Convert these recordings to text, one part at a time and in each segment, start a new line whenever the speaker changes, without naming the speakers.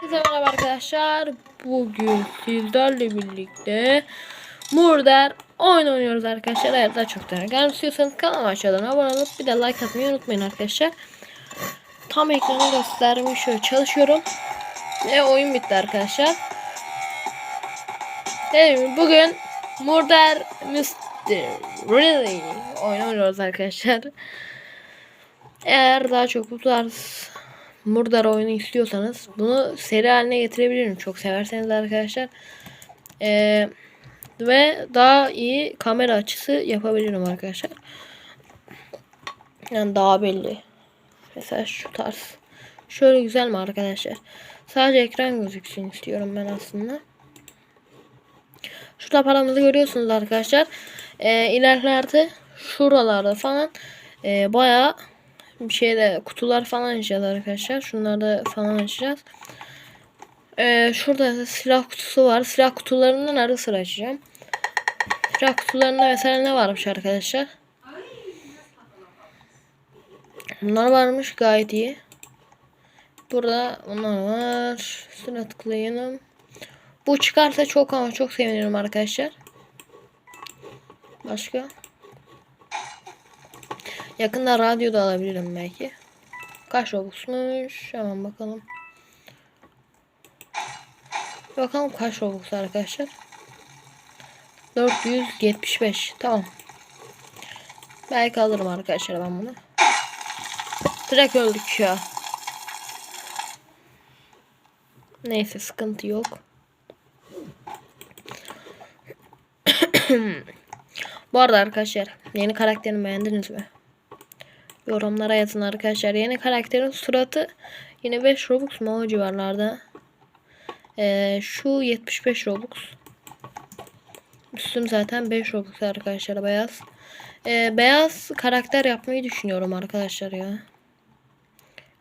Herkese merhaba arkadaşlar. Bugün sizlerle birlikte Murder oyun oynuyoruz arkadaşlar. Eğer daha çok tane gelmek istiyorsanız kanalıma aşağıdan abone olup bir de like atmayı unutmayın arkadaşlar. Tam ekranı göstermiş şöyle çalışıyorum. Ve oyun bitti arkadaşlar. Evet, bugün Murder Mystery oyun oynuyoruz arkadaşlar. Eğer daha çok bu Murdar oyunu istiyorsanız bunu seri haline getirebilirim. Çok severseniz arkadaşlar. Ee, ve daha iyi kamera açısı yapabilirim arkadaşlar. Yani daha belli. Mesela şu tarz. Şöyle güzel mi arkadaşlar? Sadece ekran gözüksün istiyorum ben aslında. Şurada paramızı görüyorsunuz arkadaşlar. Ee, ilerlerde şuralarda falan e, bayağı şeyde kutular falan açacağız arkadaşlar. Şunları da falan açacağız. Ee, şurada silah kutusu var. Silah kutularından ara sıra açacağım. Silah kutularında mesela ne varmış arkadaşlar? Bunlar varmış gayet iyi. Burada onlar var. Sıra tıklayalım. Bu çıkarsa çok ama çok sevinirim arkadaşlar. Başka? Yakında radyo da alabilirim belki. Kaç Robux'muş? Hemen bakalım. Bakalım kaç Robux arkadaşlar. 475. Tamam. Belki alırım arkadaşlar ben bunu. Direkt öldük ya. Neyse sıkıntı yok. Bu arada arkadaşlar yeni karakterimi beğendiniz mi? Yorumlara yazın arkadaşlar. Yeni karakterin suratı yine 5 Robux mu o civarlarda. Ee, şu 75 Robux. Üstüm zaten 5 Robux arkadaşlar beyaz. Ee, beyaz karakter yapmayı düşünüyorum arkadaşlar ya.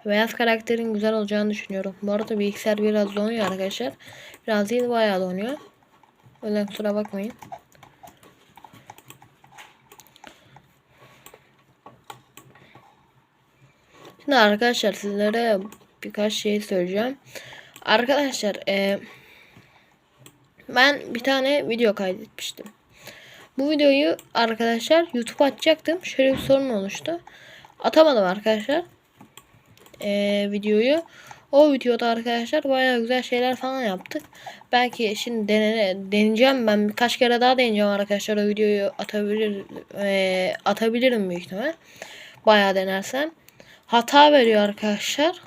Beyaz karakterin güzel olacağını düşünüyorum. Bu arada bilgisayar biraz donuyor arkadaşlar. Biraz değil bayağı donuyor. Öyle kusura bakmayın. Şimdi arkadaşlar sizlere birkaç şey söyleyeceğim. Arkadaşlar e, ben bir tane video kaydetmiştim. Bu videoyu arkadaşlar YouTube açacaktım. Şöyle bir sorun oluştu. Atamadım arkadaşlar. E, videoyu. O videoda arkadaşlar bayağı güzel şeyler falan yaptık. Belki şimdi denene, deneyeceğim ben birkaç kere daha deneyeceğim arkadaşlar o videoyu atabilir e, atabilirim büyük ihtimal. Bayağı denersem hata veriyor arkadaşlar.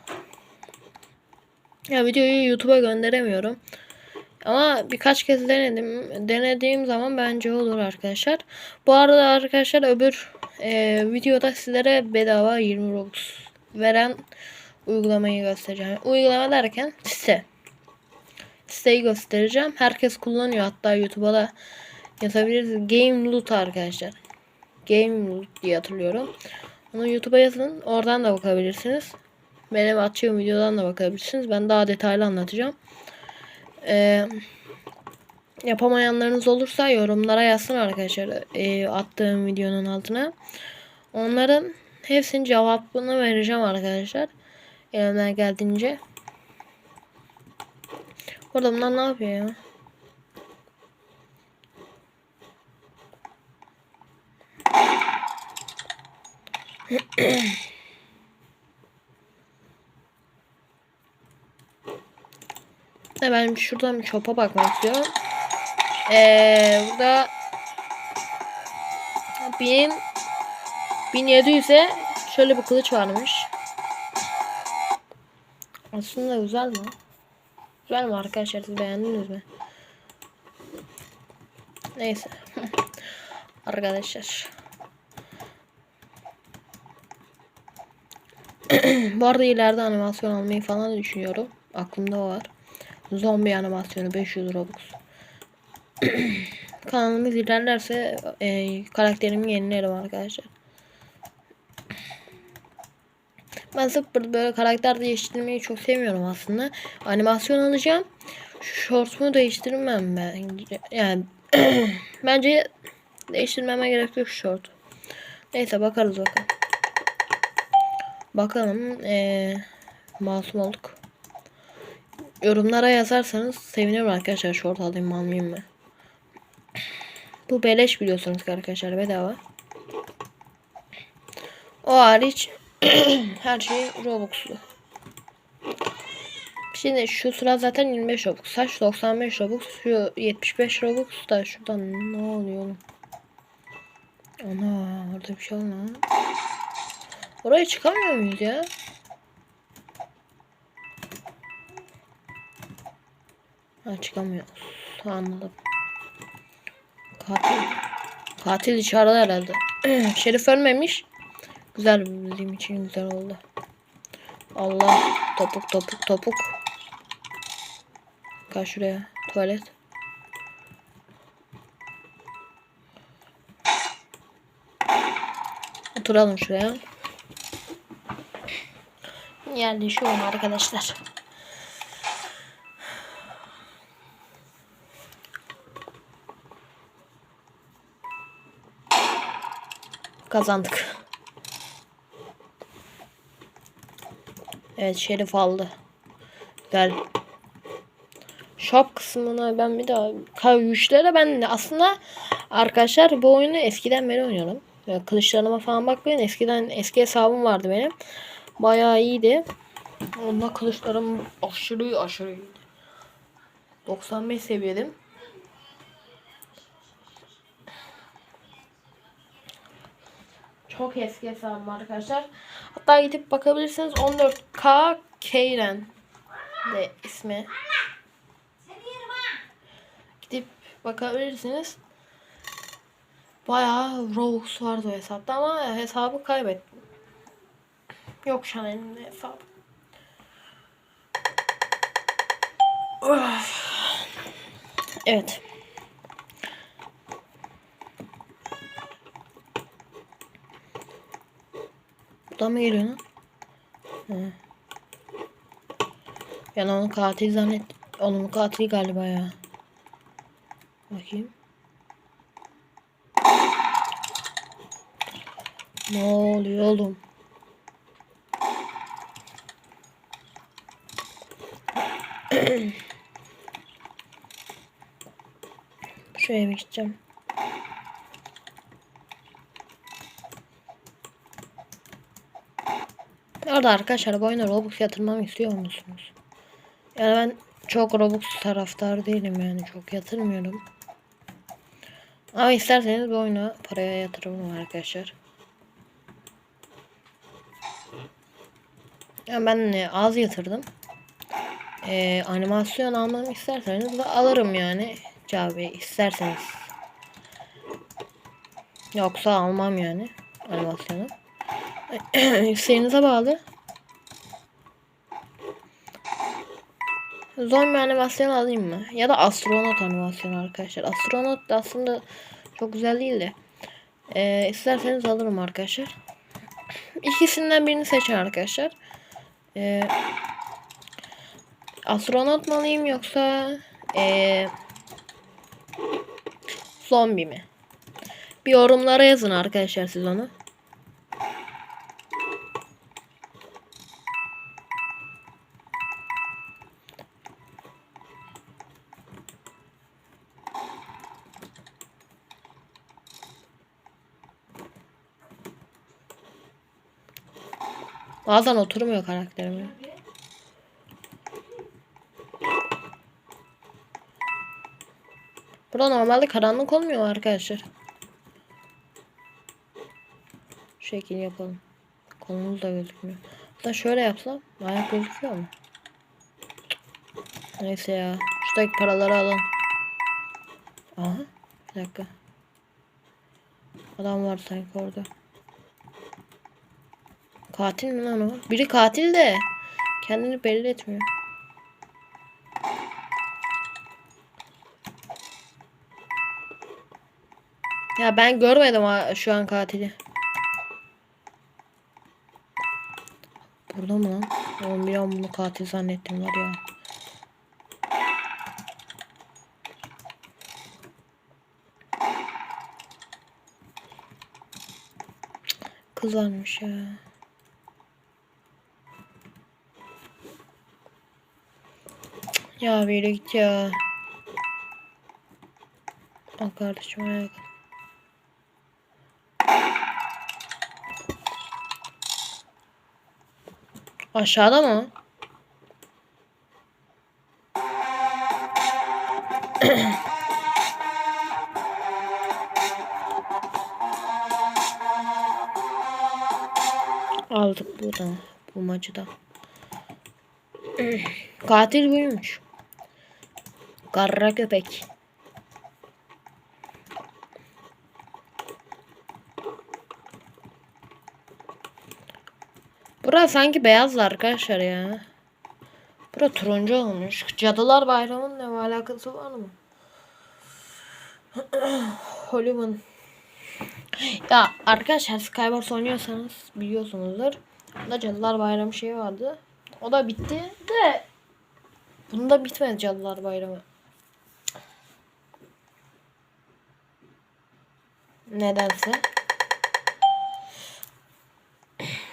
Ya videoyu YouTube'a gönderemiyorum. Ama birkaç kez denedim. Denediğim zaman bence olur arkadaşlar. Bu arada arkadaşlar öbür e, videoda sizlere bedava 20 Robux veren uygulamayı göstereceğim. Uygulama derken site. Siteyi göstereceğim. Herkes kullanıyor. Hatta YouTube'a da yazabiliriz. Game Loot arkadaşlar. Game Loot diye hatırlıyorum. Onu YouTube'a yazın. Oradan da bakabilirsiniz. Benim açığım videodan da bakabilirsiniz. Ben daha detaylı anlatacağım. Ee, yapamayanlarınız olursa yorumlara yazsın arkadaşlar. E, attığım videonun altına. Onların hepsinin cevabını vereceğim arkadaşlar. Elimden geldiğince. Burada bunlar ne yapıyor ya? Ben şuradan bir çopa bakmak istiyorum. Ee, burada 1000 1700'e şöyle bir kılıç varmış. Aslında güzel mi? Güzel mi arkadaşlar siz beğendiniz mi? Neyse. arkadaşlar. Bu arada ileride animasyon almayı falan düşünüyorum. Aklımda var. Zombi animasyonu 500 Robux. Kanalımız ilerlerse e, karakterimi yenilerim arkadaşlar. Ben sıfır böyle karakter değiştirmeyi çok sevmiyorum aslında. Animasyon alacağım. Short'umu değiştirmem ben. Yani bence değiştirmeme gerek yok short. Neyse bakarız bakalım. Bakalım. Ee, masum olduk. yorumlara yazarsanız sevinirim arkadaşlar. Short alayım mı almayayım mı? Bu beleş biliyorsunuz arkadaşlar bedava. O hariç her şey Robux'lu. Şimdi şu sıra zaten 25 Robux. Saç 95 Robux. Şu 75 Robux da şuradan ne oluyor oğlum? Ana orada bir şey olma. Oraya çıkamıyor muyuz ya? Ha çıkamıyoruz. Anladım. Katil. Katil dışarıda herhalde. Şerif ölmemiş. Güzel bizim için güzel oldu. Allah topuk topuk topuk. Kaç şuraya tuvalet. Oturalım şuraya. Yerleşiyorum arkadaşlar. Kazandık. Evet Şerif aldı. Güzel. Shop kısmına ben bir daha güçlere ben de aslında arkadaşlar bu oyunu eskiden beri oynuyorum. Ya, kılıçlarıma falan bakmayın. Eskiden eski hesabım vardı benim. Bayağı iyiydi. Onda kılıçlarım aşırı aşırı iyiydi. 95 seviyedim. Çok eski hesabım arkadaşlar. Hatta gidip bakabilirsiniz 14K Keyren de ismi. Gidip bakabilirsiniz. Bayağı Robux vardı o hesapta ama hesabı kaybettim. Yok şu an elimde hesap. Evet. Buradan mı geliyor lan? Yani onu katil zannet. Onun katil galiba ya. Bakayım. Ne oluyor oğlum? Şuraya bir gideceğim. Orada arkadaşlar bu oyuna Robux yatırmamı istiyor musunuz? Yani ben çok Robux taraftar değilim yani çok yatırmıyorum. Ama isterseniz bu oyuna paraya yatırırım arkadaşlar. Yani ben az yatırdım. Ee, animasyon almamı isterseniz de alırım yani. Cavi isterseniz. Yoksa almam yani animasyonu. İsteğinize bağlı. Zombi animasyon alayım mı? Ya da astronot animasyonu arkadaşlar. Astronot da aslında çok güzel değil de. Ee, isterseniz alırım arkadaşlar. İkisinden birini seçin arkadaşlar. Ee, astronot mu alayım yoksa ee, zombi mi? Bir yorumlara yazın arkadaşlar siz onu. Bazen oturmuyor karakterim. Burada normalde karanlık olmuyor arkadaşlar. Şu şekil yapalım. Kolumuz da gözükmüyor. Hatta şöyle yapsam ayak gözüküyor mu? Neyse ya. Şuradaki paraları alın. Aha. Bir dakika. Adam var sanki orada. Katil mi lan o? Biri katil de kendini belli etmiyor. Ya ben görmedim ha, şu an katili. Burada mı lan? Oğlum bir an bunu katil zannettim var ya. Kız ya. Ya bir git ya. Al kardeşim ayak. Aşağıda mı? Aldık burada bu maçı da. Katil buymuş. Kara köpek. Burası sanki beyazlı arkadaşlar ya. Bura turuncu olmuş. Cadılar Bayramı'nın ne alakası var mı? Hollywood. Ya arkadaşlar Skywars oynuyorsanız biliyorsunuzdur. Bunda Cadılar Bayramı şeyi vardı. O da bitti de bunda bitmedi Cadılar Bayramı. Nedense.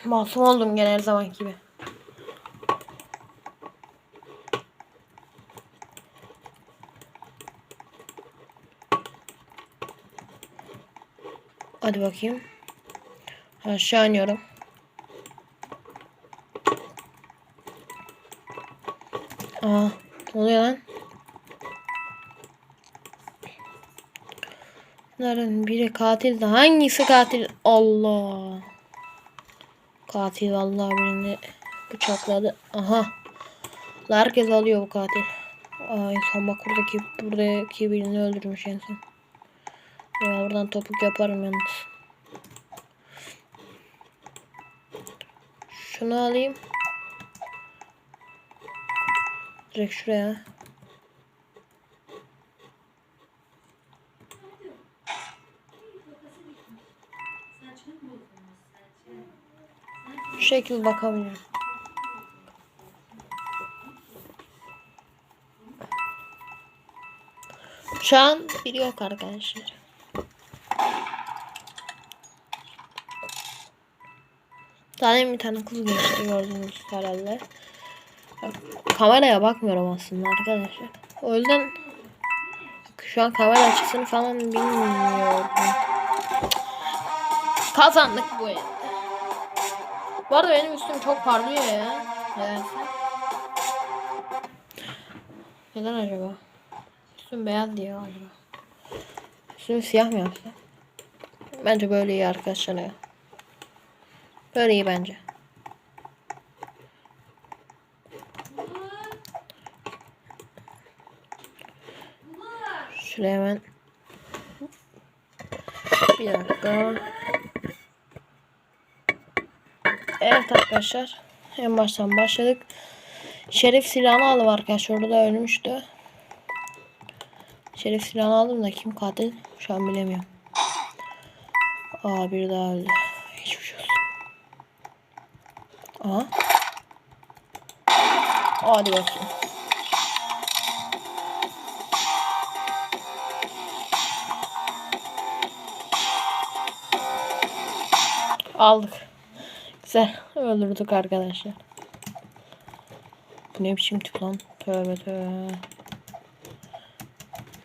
Masum oldum gene her zaman gibi. Hadi bakayım. Aşağı iniyorum. Aa, ne oluyor lan? Bunların biri katil de hangisi katil? Allah. Katil vallahi birini bıçakladı. Aha. Herkes alıyor bu katil. Ay son bak buradaki buradaki birini öldürmüş en son. Ya oradan topuk yaparım yalnız. Şunu alayım. Direkt şuraya. Şu şekil bakabilirim. Şu an biri yok arkadaşlar. Zaten bir tane kız geçti gördünüz herhalde. Kameraya bakmıyorum aslında arkadaşlar. O yüzden şu an kamera açısını falan bilmiyorum. Kazandık bu elde. Bu arada benim üstüm çok parlıyor ya. Nedense. Neden acaba? Üstüm beyaz diye acaba. Üstüm siyah mı yapsa? Bence böyle iyi arkadaşlar ya. Böyle iyi bence. Şuraya hemen bir dakika. Evet arkadaşlar. En baştan başladık. Şerif silahını aldım arkadaşlar. Orada ölmüştü. Şerif silahını aldım da kim katil şu an bilemiyorum. Aa bir daha öldü. Şey olsun. Hadi bakayım. Aldık. Güzel. Öldürdük arkadaşlar. Bu ne biçim tip lan? Tövbe tövbe.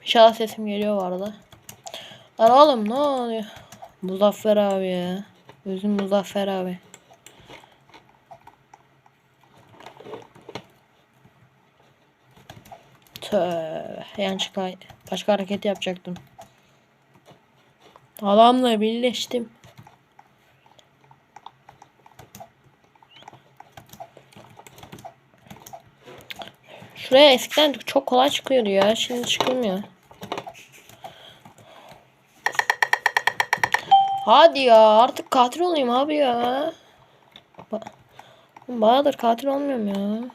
İnşallah sesim geliyor bu arada. Lan oğlum ne oluyor? Muzaffer abi ya. Özüm Muzaffer abi. Tövbe. Yanlışlıkla başka hareket yapacaktım. Adamla birleştim. Şuraya eskiden çok kolay çıkıyordu ya. Şimdi çıkılmıyor. Hadi ya artık katil olayım abi ya. Ba Bayağıdır katil olmuyorum ya.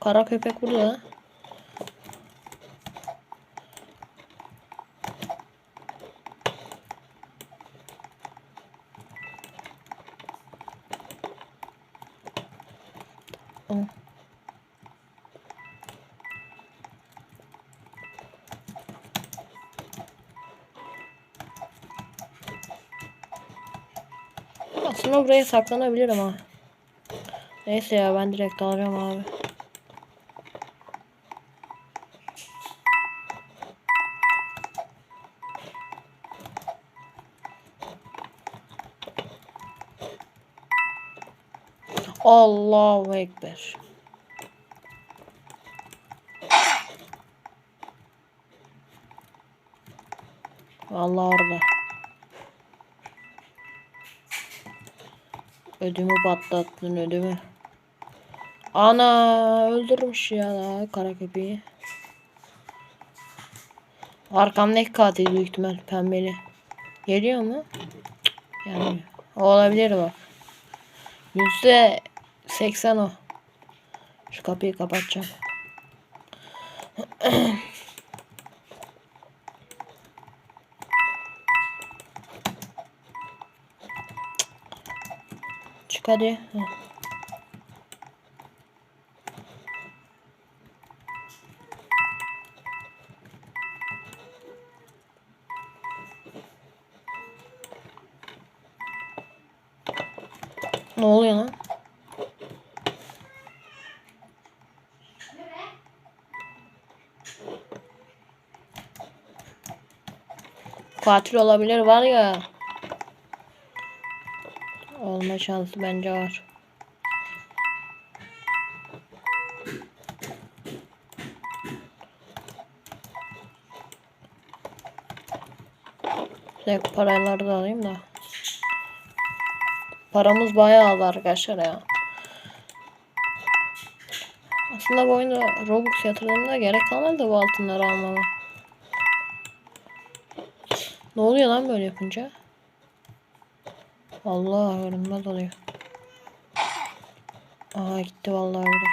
Kara köpek burada. Aslında buraya saklanabilirim ha. Neyse ya ben direkt dalacağım abi. Allahu Ekber. Vallahi orada. Ödümü patlattın ödümü. Ana öldürmüş ya kara köpeği. Arkamdaki katil büyük ihtimal pembeli. Geliyor mu? Yani olabilir bak. Yüzde seksen o. Şu kapıyı kapatacağım. Çık hadi. Ne oluyor lan? Katil olabilir var ya. Olma şansı bence var. Dakika paraları da alayım da. Paramız bayağı az arkadaşlar ya. Aslında bu oyunda Robux yatırdığımda gerek kalmadı bu altınları almama. Ne oluyor lan böyle yapınca? Allah önümde oluyor. Aha gitti vallahi öyle.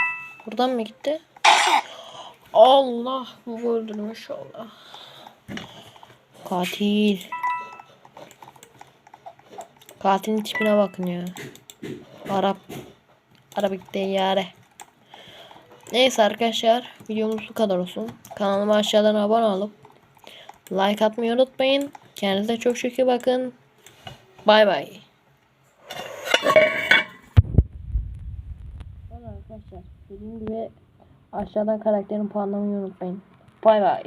Buradan mı gitti? Allah bu öldürmüş Allah. Katil. Katilin tipine bakın ya. Arap. Arabik yare. Neyse arkadaşlar videomuz bu kadar olsun. Kanalıma aşağıdan abone olup like atmayı unutmayın. Kendinize çok çok iyi bakın. Bay bay. Gibi aşağıdan karakterin puanlamayı unutmayın. Bay bay.